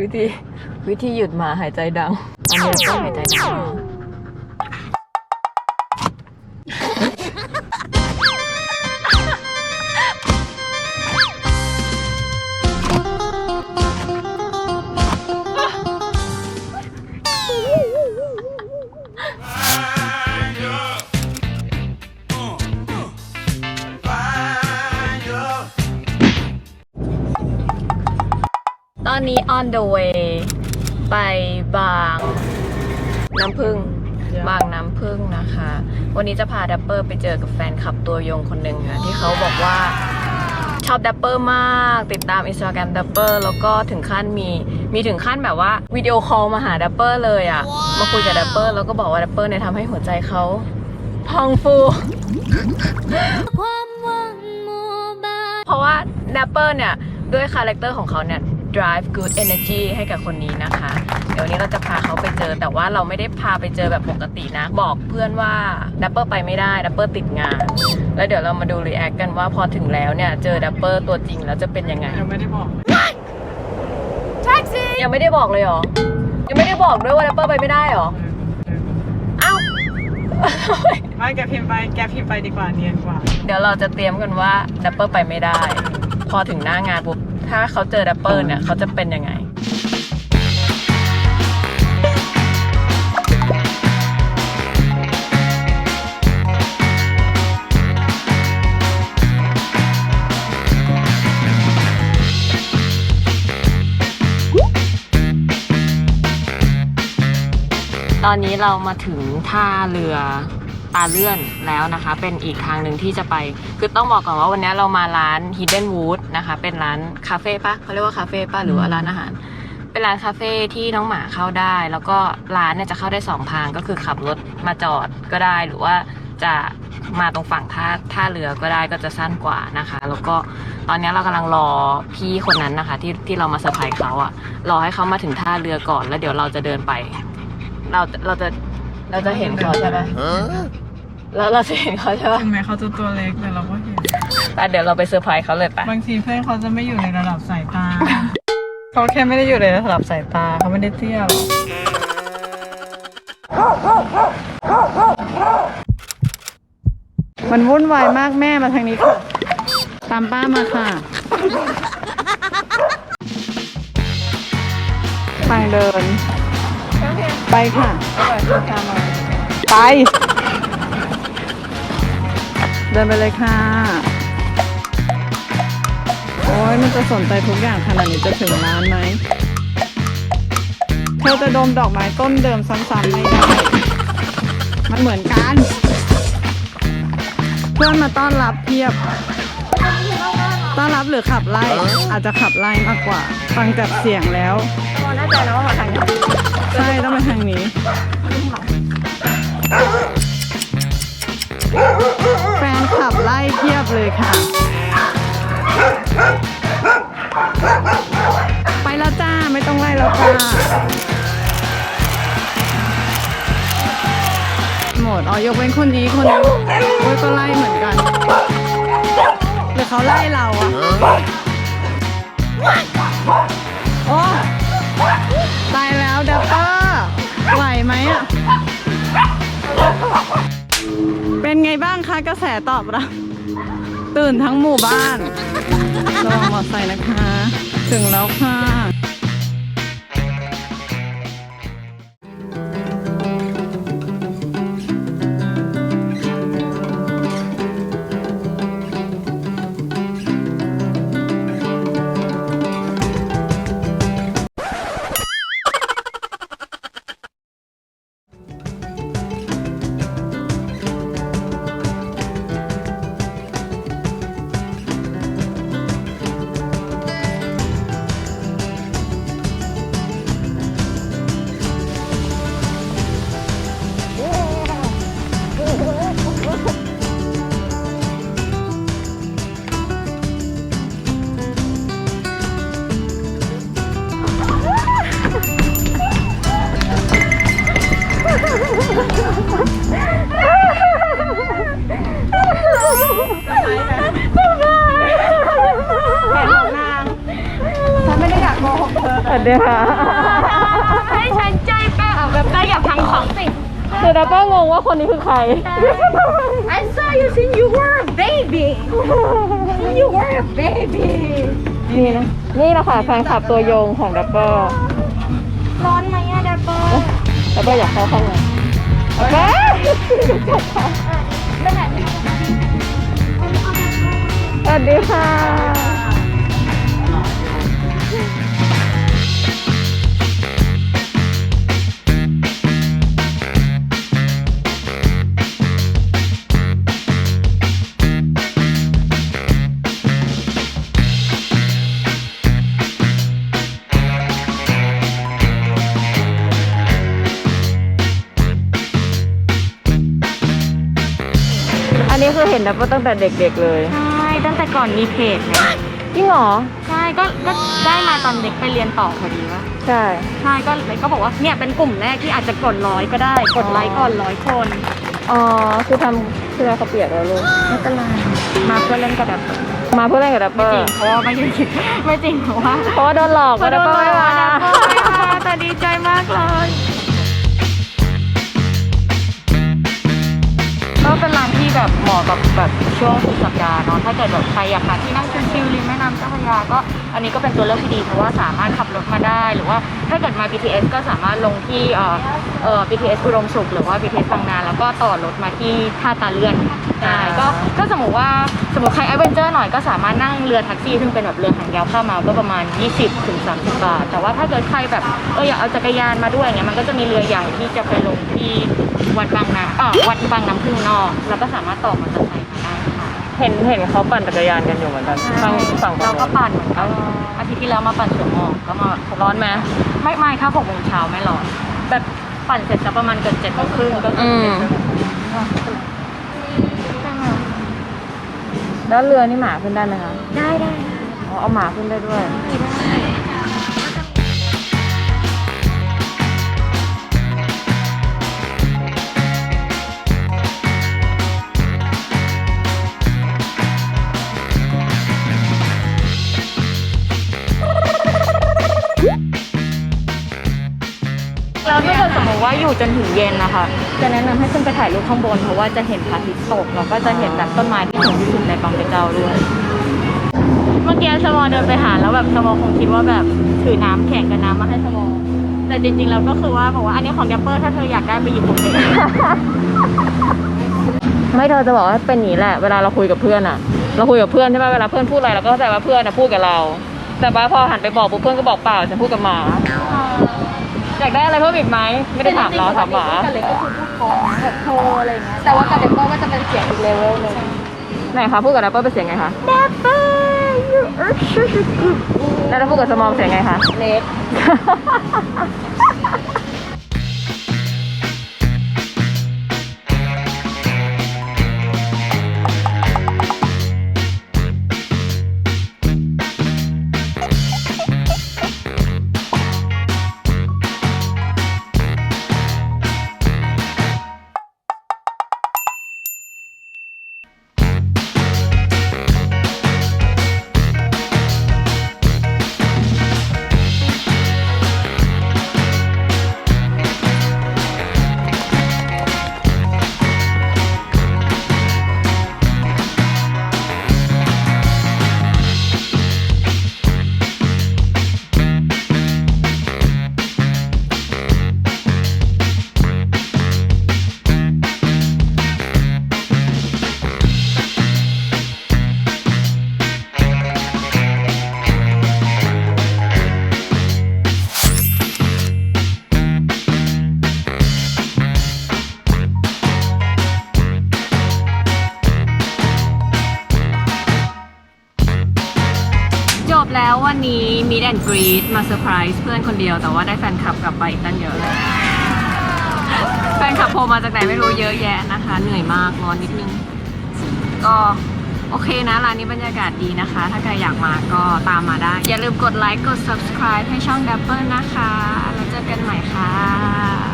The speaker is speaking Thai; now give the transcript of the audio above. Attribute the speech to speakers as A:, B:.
A: วิธีวิธีหยุดหมาหายใจดังอันนี้ก็หายใจดัง อนนี้ on the way ไปบางน้ำพึ่ง บางน้ำพึ่งนะคะ วันนี้จะพาดัปเปอร์ไปเจอกับแฟนคลับตัวยงคนหนึ่งค่ะที่เขาบอกว่าชอบดัปเปอร์มาก ติดตามอินสตาแกรมดัปเปอร์แล้วก็ถึงขั้นมีมีถึงขั้นแบบว่าวิดีโอคอลมาหาดัปเปอร์เลยอะ่ะ มาคุยกับดัปเปอร์แล้วก็บอกว่าดัปเปอร์เนี่ยทำให้หัวใจเขาพองฟู
B: ความหวังมัวบาน
A: เพราะว่าแรปเปอร์เนี่ยด้วยคาแรคเตอร์ของเขาเนี่ย drive good energy ให้กับคนนี้นะคะ เดี๋ยววนนี้เราจะพาเขาไปเจอ แต่ว่าเราไม่ได้พาไปเจอแบบปกตินะ บอกเพื่อนว่าแรปเปอร์ไปไม่ได้แรปเปอร์ติดงาน แล้วเดี๋ยวเรามาดูรีแอคกันว่าพอถึงแล้วเนี่ย เจอแรปเปอร์ตัวจริงแล้วจะเป็นยังไง
C: ยังไม่ได้บอก
A: ยังไม่ได้บอกเลยเหรอ ยังไม่ได้บอกด้วยว่าแรปเปอร์ไปไม่ได้เหรอ เอ้า
C: ไม่แกพิมพ์ไปแกพิมพ์ไปดีกว่าเนียนกว่า
A: เดี๋ยวเราจะเตรียมกันว่าแรปเปอร์ไปไม่ได้ พอถึงหน้างานปุ๊บ ถ้าเขาเจอแรปเปอร์เนี่ยเขาจะเป็นยังไง ตอนนี้เรามาถึงท่าเรือ ตาเลื่อนแล้วนะคะ เป็นอีกทางหนึ่งที่จะไป คือต้องบอกก่อนว่าวันนี้เรามาร้าน Hidden Wood นะคะ เป็นร้านคาเฟ่ปะเขาเรียกว่าคาเฟ่ปะหรือว่าร้านอาหาร เป็นร้านคาเฟ่ที่น้องหมาเข้าได้ แล้วก็ร้านเนี่ยจะเข้าได้สองทางก็คือขับรถมาจอดก็ได้หรือว่าจะมาตรงฝั่งท่าท่าเรือก็ได้ก็จะสั้นกว่านะคะ แล้วก็ตอนนี้เรากำลังรอพี่คนนั้นนะคะ ที่ที่เรามาเซอร์ไพรส์เขาอะรอให้เขามาถึงท่าเรือก่อนแล้วเดี๋ยวเราจะเดินไป เราเราจะเราจะเห็นเขาใช่ไหม แล้วเราจะเห็นเขาใช่ปะ
C: ถึงแม้เขาจะตัวเล็กแต่เราก็เห็น
A: แต่เดี๋ยวเราไปเซอร์ไพรส์เขาเลยไป
C: บางทีเพื่อนเขาจะไม่อยู่ในระดับสายตา เขาแค่ไม่ได้อยู่ในระดับสายตาเขาไม่ได้เตี้ยหรอกมันวุ่นวายมากแม่มาทางนี้ค่ะ ตามป้ามาค่ะทางเดิน ไปค่ะ ไป เดินไปเลยค่ะ โอ้ยมันจะสนใจทุกอย่างขนาดนี้จะถึงร้านไหม เธอจะดมดอกไม้ต้นเดิมซ้ำๆไม่ได้ มันเหมือนกัน เพื่อนมาต้อนรับเพียบ ต้อนรับหรือขับไล่ อาจจะขับไล่มากกว่า ฟังจากเสียงแล้ว
A: พอแน่ใจนะว่ามาทางนี้
C: ใช่ ต้องไปทางนี้ แฟนขับไล่เพียบเลยค่ะ ไปแล้วจ้า ไม่ต้องไล่แล้วจ้า หมด อ๋อ ยกเว้นคนนี้คนนี้โอ้ยก็ไล่เหมือนกันหรือเขาไล่เราอะ ไงบ้างคะกระแสตอบรับตื่นทั้งหมู่บ้านระวังมอเตอร์ไซค์นะคะ ถึงแล้วค่ะ
A: เดี๋ยวค่ะ
B: ให้ฉันใจแป้งแบบได้อย่าพังของสิ
A: คือดับเบิลงงว่าคนนี้คือใคร
B: I saw you since you were a baby you were a baby
A: นี่นะนี่แหละค่ะแฟนคลับตัวยงของดับเบิล
B: ร้อนไหมอะดับเบิล
A: ดับเบิลอยากเข้าข้างในโอเคสวัสดีค่ะ นี้คือเห็นดับเบิลตั้งแต่เด็กๆเลย
B: ใช่ตั้งแต่ก่อนมีเพจนะ
A: จริงเหรอ
B: ใช่ก็ก็ได้มาตอนเด็กไปเรียนต่อพอดีวะ
A: ใช่
B: ใช่ก็เลยก็บอกว่าเนี่ยเป็นกลุ่มแรกที่อาจจะกดร้อยก็ได้กดไลค์ก่อนร้อยคน
A: อ๋อ คือทำคือเขาเปียกแล้วลูก
B: ไม่เป็นไรมาเพื่อเล่นกับดับเบิล
A: มาเพื่อเล่นกับดับเบิ
B: จ
A: ล
B: ริงเพราะว่าไม่ได้คิดไม่จริงเพราะว่า
A: เพราะว่าโดนหลอกว่าดับเบิลไม่มา
B: ดับเบิลไม่มาแต่ดีใจมากเลย ก็เป็นร้านที่แบบเหมาะกับแบบช่วงสุดสัปดาห์เนาะถ้าเกิดแบบใครอยากหาที่นั่งชิลๆริมแม่น้ำเจ้าพระยาก็อันนี้ก็เป็นตัวเลือกที่ดีเพราะว่าสามารถขับรถมาได้ หรือว่าถ้าเกิดมา BTS ก็สามารถลงที่เอ่อเอ่อ BTS อุดมสุขหรือว่า BTS บางนาแล้วก็ต่อรถมาที่ท่าตาเลื่อน ได้ก็ก็สมมติว่าสมมติใครแอดเวนเจอร์หน่อยก็สามารถนั่งเรือแท็กซี่ซึ่งเป็นแบบเรือหางยาวเข้ามาก็ประมาณ 20ถึง30 บาท แต่ว่าถ้าเกิดใครแบบเอออยากเอาจักรยานมาด้วยเงี้ยมันก็จะมีเรือใหญ่ที่จะไปลงที่วัดบางนาอ่าวัดบางน้ำพึ่งนอก แล้วก็สามารถต่อมอเตอร์ไซค์มาได้ค่ะ
A: เห็นเห็นเขาปั่นจักรยานกันอยู่เหมือนกันฝั่งฝั่ง
B: เราก็ปั่นเหมือนกันอาทิตย์ที่แล้วมาปั่นสวนหมอกก็มา
A: ร้อนไหม
B: ไม่ไม่ค่ะหกโมงเช้าไม่ร้อนแบบปั่นเสร็จจะประมาณเกือบเจ็ดโมงครึ่งก็คือ
A: อืม
B: เจ็ดโมง
A: แล้วเรือนี่หมาขึ้นได้ไหมคะ
B: ได้ได้
A: อ๋อเอาหมาขึ้นได้ด้วย
B: แล้ว ว่าอยู่จนถึงเย็นนะคะ จะแนะนำให้ขึ้นไปถ่ายรูปข้างบน เพราะว่าจะเห็นพระอาทิตย์ตกแล้วก็จะเห็นแบบต้นไม้ที่สูงที่สุดในบางกระเจ้าด้วยเมื่อกี้สมอเดินไปหาแล้วแบบสมอคงคิดว่าแบบถือน้ำแข็งกับน้ำมาให้สมอแต่จริงๆแล้วก็คือว่าบอกว่าอันนี้ของแดปเปอร์ถ้าเธออยากได้ไปหยิบผมเอง
A: ไม่เธอจะบอกว่าเป็นอย่างนี้แหละเวลาเราคุยกับเพื่อนอะเราคุยกับเพื่อนใช่ไหมเวลาเพื่อนพูดอะไรเราก็เข้าใจว่าเพื่อนอะพูดกับเรา แต่ว่าพอหันไปบอกปุ๊บเพื่อนก็บอกเปล่าฉันพูดกับหมา อยากได้อะไรเพิ่มอีกไหมไม่ได้ถามเราถามหมา
B: กับเล็กก็คือพูดพอนะแบบโทรอะไรอย่างเงี้ยแต่ว่ากับเด็กก็จะเป็นเสียงอีกเลเวลหนึง
A: ไหนคะพูดกับแรปเปอร์เป็นเสียงไงคะ
B: Dapper you are such a good
A: แล้วถ้าพูดกับสมองเสียงไงคะ
B: เล็ก
A: แล้ววันนี้มีแอนกรีดมาเซอร์ไพรส์เพื่อนคนเดียวแต่ว่าได้แฟนคลับกลับไปอีกตั้งเยอะเลยแฟนคลับโผล่มาจากไหนไม่รู้เยอะแยะนะคะ เหนื่อยมากนอนนิดนึง ก็โอเคนะ ร้านนี้บรรยากาศดีนะคะ ถ้าใครอยากมาก็ตามมาได้ อย่าลืมกดไลค์กด subscribe ให้ช่อง Dapper นะคะ แล้วเจอกันใหม่ค่ะ